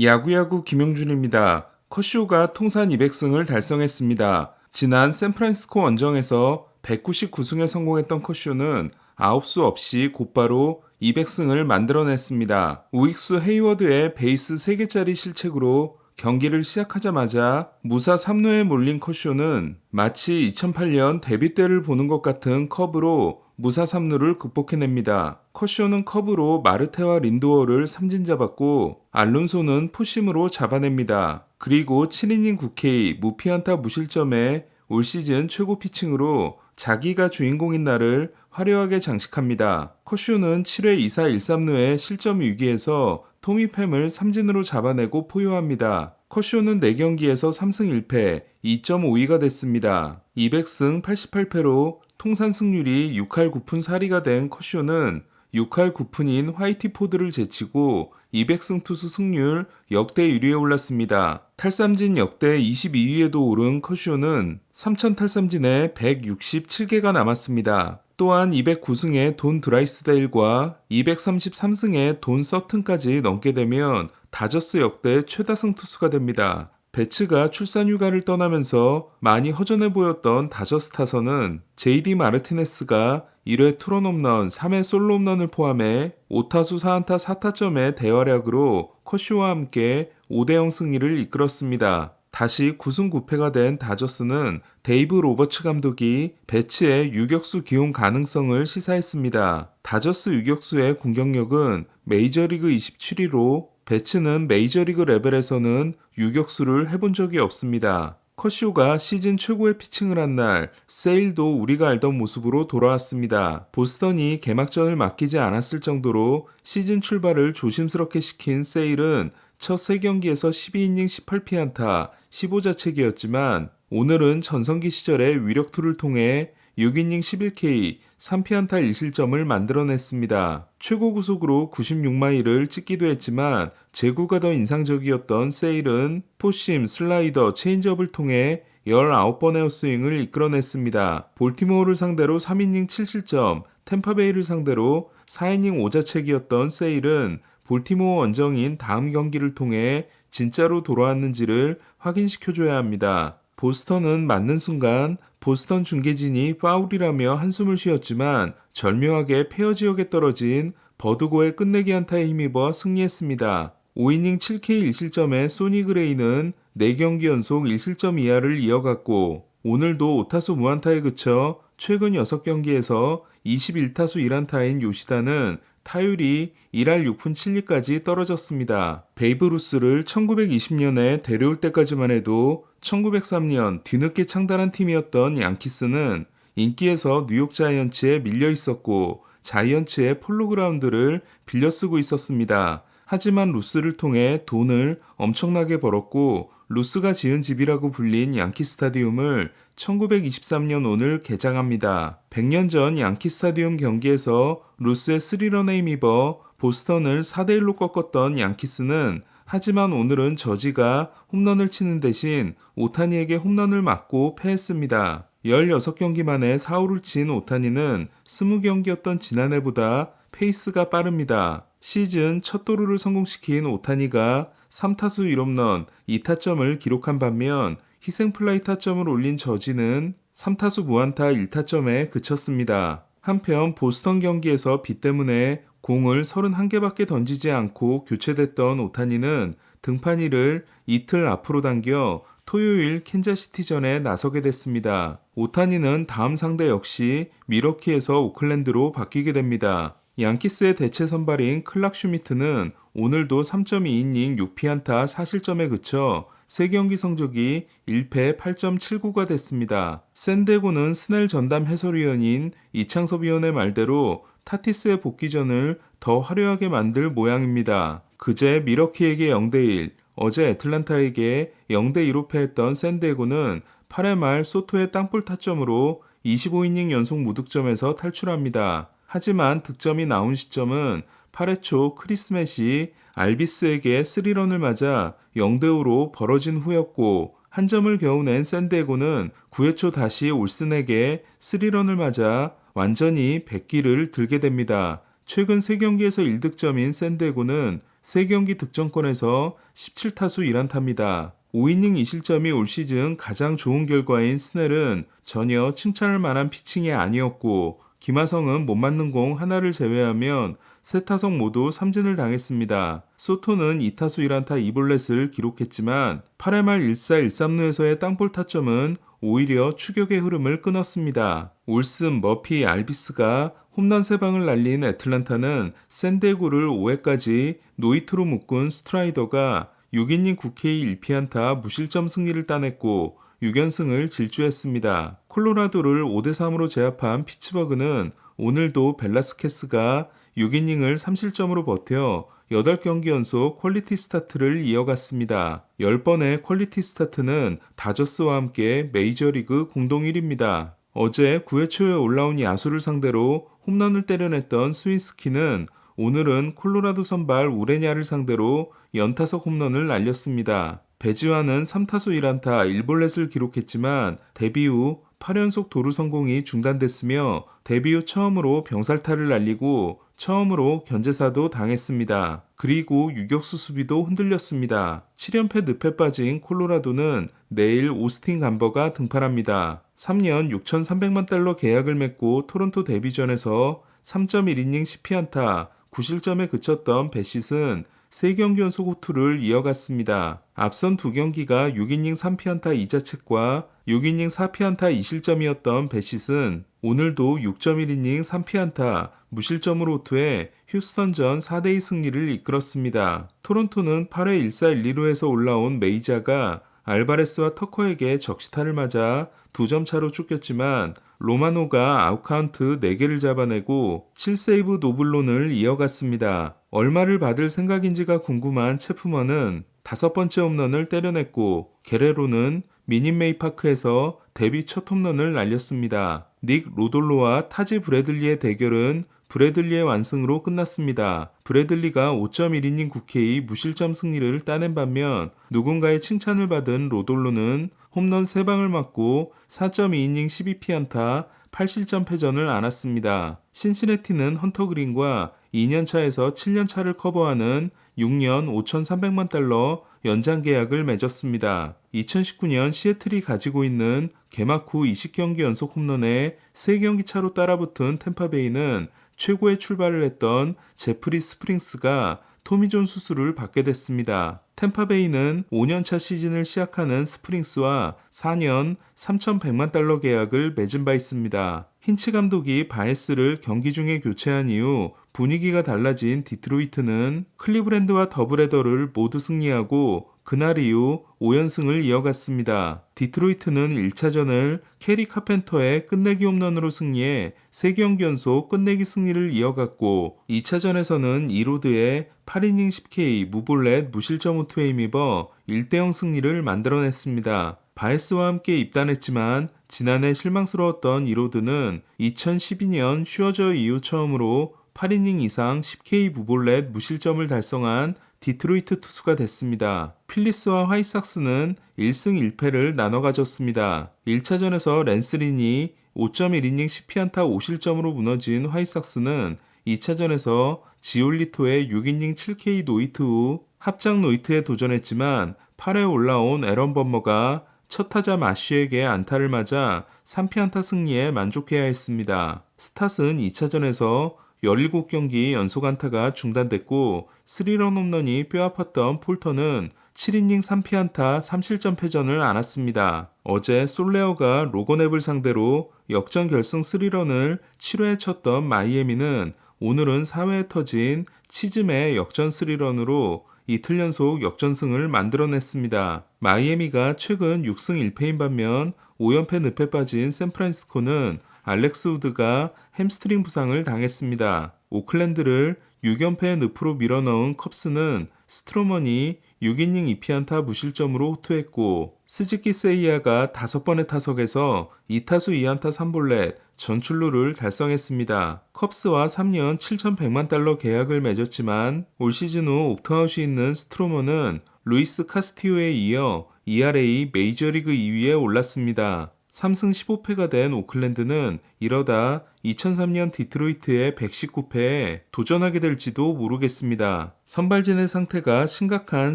야구야구 김용준입니다. 커쇼가 통산 200승을 달성했습니다. 지난 샌프란시스코 원정에서 199승에 성공했던 커쇼는 아웃수 없이 곧바로 200승을 만들어냈습니다. 우익수 헤이워드의 베이스 3개짜리 실책으로 경기를 시작하자마자 무사 3루에 몰린 커쇼는 마치 2008년 데뷔 때를 보는 것 같은 커브로 무사 3루를 극복해냅니다. 커쇼는 커브로 마르테와 린도어를 삼진 잡았고 알론소는 포심으로 잡아냅니다. 그리고 7이닝 9K 무피안타 무실점에 올 시즌 최고 피칭으로 자기가 주인공인 날을 화려하게 장식합니다. 커쇼는 7회 2사 1삼루의 실점 위기에서 토미 팸을 삼진으로 잡아내고 포효합니다. 커쇼는 4경기에서 3승 1패 2.52가 됐습니다. 200승 88패로 통산 승률이 6할 9푼 4리가 된 커쇼는 6할 9푼인 화이티포드를 제치고 200승 투수 승률 역대 1위에 올랐습니다. 탈삼진 역대 22위에도 오른 커쇼는 3천 탈삼진에 167개가 남았습니다. 또한 209승에 돈 드라이스데일과 233승에 돈 서튼까지 넘게 되면 다저스 역대 최다승 투수가 됩니다. 베츠가 출산 휴가를 떠나면서 많이 허전해 보였던 다저스 타선은 JD 마르티네스가 1회 투런 홈런, 3회 솔로 홈런을 포함해 5타수 4안타 4타점의 대활약으로 커쇼와 함께 5대0 승리를 이끌었습니다. 다시 9승 9패가 된 다저스는 데이브 로버츠 감독이 배치의 유격수 기용 가능성을 시사했습니다. 다저스 유격수의 공격력은 메이저리그 27위로 배츠는 메이저리그 레벨에서는 유격수를 해본 적이 없습니다. 커쇼가 시즌 최고의 피칭을 한 날, 세일도 우리가 알던 모습으로 돌아왔습니다. 보스턴이 개막전을 맡기지 않았을 정도로 시즌 출발을 조심스럽게 시킨 세일은 첫 3경기에서 12이닝 18피안타, 15자책이었지만 오늘은 전성기 시절의 위력투를 통해 6이닝 11K, 3피안타 1실점을 만들어냈습니다. 최고 구속으로 96마일을 찍기도 했지만 제구가 더 인상적이었던 세일은 포심, 슬라이더, 체인지업을 통해 19번의 헛스윙을 이끌어냈습니다. 볼티모어를 상대로 3이닝 7실점, 템파베이를 상대로 4이닝 5자책이었던 세일은 볼티모어 원정인 다음 경기를 통해 진짜로 돌아왔는지를 확인시켜줘야 합니다. 보스턴은 맞는 순간 보스턴 중계진이 파울이라며 한숨을 쉬었지만 절묘하게 페어 지역에 떨어진 버드고의 끝내기 안타에 힘입어 승리했습니다. 5이닝 7K 1실점의 소니 그레이는 4경기 연속 1실점 이하를 이어갔고 오늘도 5타수 무안타에 그쳐 최근 6경기에서 21타수 1안타인 요시다는 타율이 1할 6푼 7리까지 떨어졌습니다. 베이브 루스를 1920년에 데려올 때까지만 해도 1903년 뒤늦게 창단한 팀이었던 양키스는 인기에서 뉴욕 자이언츠에 밀려 있었고 자이언츠의 폴로그라운드를 빌려 쓰고 있었습니다. 하지만 루스를 통해 돈을 엄청나게 벌었고 루스가 지은 집이라고 불린 양키 스타디움을 1923년 오늘 개장합니다. 100년 전 양키 스타디움 경기에서 루스의 스리런에 힘입어 보스턴을 4대1로 꺾었던 양키스는 하지만 오늘은 저지가 홈런을 치는 대신 오타니에게 홈런을 맞고 패했습니다. 16경기 만에 4호를 친 오타니는 20경기였던 지난해보다 페이스가 빠릅니다. 시즌 첫 도루를 성공시킨 오타니가 3타수 1홈런 2타점을 기록한 반면 희생플라이 타점을 올린 저지는 3타수 무안타 1타점에 그쳤습니다. 한편 보스턴 경기에서 비 때문에 공을 31개밖에 던지지 않고 교체됐던 오타니는 등판일을 이틀 앞으로 당겨 토요일 캔자시티전에 나서게 됐습니다. 오타니는 다음 상대 역시 미러키에서 오클랜드로 바뀌게 됩니다. 양키스의 대체 선발인 클락 슈미트는 오늘도 3.2이닝 6피안타 4실점에 그쳐 3경기 성적이 1패 8.79가 됐습니다. 샌데고는 스넬 전담 해설위원인 이창섭 위원의 말대로 타티스의 복귀전을 더 화려하게 만들 모양입니다. 그제 미러키에게 0대1, 어제 애틀란타에게 0대2로 패했던 샌데고는 8회 말 소토의 땅볼 타점으로 25이닝 연속 무득점에서 탈출합니다. 하지만 득점이 나온 시점은 8회 초 크리스맷이 알비스에게 3런을 맞아 0대5로 벌어진 후였고 한 점을 겨우 낸 샌디에고는 9회 초 다시 올슨에게 3런을 맞아 완전히 백기를 들게 됩니다. 최근 3경기에서 1득점인 샌디에고는 3경기 득점권에서 17타수 1안타입니다. 5이닝 2실점이 올 시즌 가장 좋은 결과인 스넬은 전혀 칭찬할 만한 피칭이 아니었고 김하성은 못 맞는 공 하나를 제외하면 세 타석 모두 삼진을 당했습니다. 소토는 2타수 1안타 2볼넷을 기록했지만 8회 말 1사 1삼루에서의 땅볼 타점은 오히려 추격의 흐름을 끊었습니다. 올슨, 머피, 알비스가 홈런 3방을 날린 애틀란타는 샌디에고를 5회까지 노이트로 묶은 스트라이더가 6이닝 9K 1피안타 무실점 승리를 따냈고 6연승을 질주했습니다. 콜로라도를 5대3으로 제압한 피츠버그는 오늘도 벨라스케스가 6이닝을 3실점으로 버텨 8경기 연속 퀄리티 스타트를 이어갔습니다. 10번의 퀄리티 스타트는 다저스와 함께 메이저리그 공동 1위입니다. 어제 9회 초에 올라온 야수를 상대로 홈런을 때려냈던 스윈스키는 오늘은 콜로라도 선발 우레냐를 상대로 연타석 홈런을 날렸습니다. 배지와는 3타수 1안타 1볼넷을 기록했지만 데뷔 후 8연속 도루 성공이 중단됐으며 데뷔 후 처음으로 병살타를 날리고 처음으로 견제사도 당했습니다. 그리고 유격수 수비도 흔들렸습니다. 7연패 늪에 빠진 콜로라도는 내일 오스틴 감버가 등판합니다. 3년 6,300만 달러 계약을 맺고 토론토 데뷔전에서 3.1이닝 10피안타 9실점에 그쳤던 베시은 3경기 연속 호투를 이어갔습니다. 앞선 두 경기가 6이닝 3피안타 2자책과 6이닝 4피안타 2실점이었던 베시은 오늘도 6.1이닝 3피안타 무실점으로 호투해 휴스턴전 4대2 승리를 이끌었습니다. 토론토는 8회 1사 1, 2루에서 올라온 메이자가 알바레스와 터커에게 적시타를 맞아 2점 차로 쫓겼지만 로마노가 아웃카운트 4개를 잡아내고 7세이브 노블론을 이어갔습니다. 얼마를 받을 생각인지가 궁금한 체프먼은 다섯 번째 홈런을 때려냈고 게레로는 미닌메이 파크에서 데뷔 첫 홈런을 날렸습니다. 닉 로돌로와 타지 브래들리의 대결은 브래들리의 완승으로 끝났습니다. 브래들리가 5.1이닝 9K 무실점 승리를 따낸 반면 누군가의 칭찬을 받은 로돌로는 홈런 3방을 맞고 4.2이닝 12피안타 8실점 패전을 안았습니다. 신시내티는 헌터 그린과 2년차에서 7년차를 커버하는 6년 5,300만 달러 연장 계약을 맺었습니다. 2019년 시애틀이 가지고 있는 개막 후 20경기 연속 홈런에 3경기 차로 따라붙은 템파베이는 최고의 출발을 했던 제프리 스프링스가 토미존 수술을 받게 됐습니다. 템파베이는 5년차 시즌을 시작하는 스프링스와 4년 3,100만 달러 계약을 맺은 바 있습니다. 힌치 감독이 바에스를 경기 중에 교체한 이후 분위기가 달라진 디트로이트는 클리브랜드와 더블헤더를 모두 승리하고 그날 이후 5연승을 이어갔습니다. 디트로이트는 1차전을 캐리 카펜터의 끝내기 홈런으로 승리해 3경기 연속 끝내기 승리를 이어갔고 2차전에서는 이로드의 8이닝 10K 무볼렛 무실점 호투에 힘입어 1대0 승리를 만들어냈습니다. 바에스와 함께 입단했지만 지난해 실망스러웠던 이로드는 2012년 슈어저 이후 처음으로 8이닝 이상 10K 무볼렛 무실점을 달성한 디트로이트 투수가 됐습니다. 필리스와 화이삭스는 1승 1패를 나눠 가졌습니다. 1차전에서 랜스린이 5.1이닝 10피안타 5실점으로 무너진 화이삭스는 2차전에서 지올리토의 6이닝 7K 노이트 후 합작 노이트에 도전했지만 8회 올라온 에런 범머가 첫 타자 마쉬에게 안타를 맞아 3피안타 승리에 만족해야 했습니다. 스탓은 2차전에서 17경기 연속 안타가 중단됐고 3런 홈런이 뼈아팠던 폴터는 7이닝 3피안타 3실점 패전을 안았습니다. 어제 솔레어가 로건앱을 상대로 역전 결승 3런을 7회에 쳤던 마이애미는 오늘은 4회에 터진 치즘의 역전 3런으로 이틀 연속 역전승을 만들어냈습니다. 마이애미가 최근 6승 1패인 반면 5연패 늪에 빠진 샌프란시스코는 알렉스 우드가 햄스트링 부상을 당했습니다. 오클랜드를 6연패의 늪으로 밀어넣은 컵스는 스트로먼이 6이닝 2피안타 무실점으로 호투했고 스즈키 세이야가 5번의 타석에서 2타수 2안타 3볼넷 전출루를 달성했습니다. 컵스와 3년 7,100만 달러 계약을 맺었지만 올 시즌 후 옵트아웃이 있는 스트로먼은 루이스 카스티오에 이어 ERA 메이저리그 2위에 올랐습니다. 3승 15패가 된 오클랜드는 이러다 2003년 디트로이트의 119패에 도전하게 될지도 모르겠습니다. 선발진의 상태가 심각한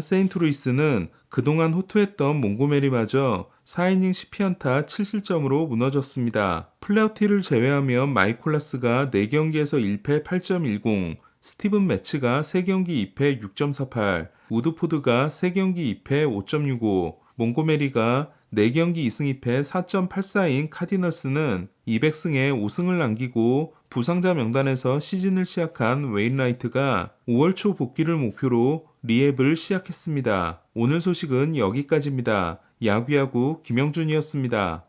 세인트루이스는 그동안 호투했던 몽고메리마저 4이닝 10피안타 7실점으로 무너졌습니다. 플레어티를 제외하면 마이콜라스가 4경기에서 1패 8.10, 스티븐 매츠가 3경기 2패 6.48, 우드포드가 3경기 2패 5.65, 몽고메리가 4경기 2승 2패 4.84인 카디널스는 200승에 5승을 남기고 부상자 명단에서 시즌을 시작한 웨인라이트가 5월 초 복귀를 목표로 리앱을 시작했습니다. 오늘 소식은 여기까지입니다. 야구야구 김영준이었습니다.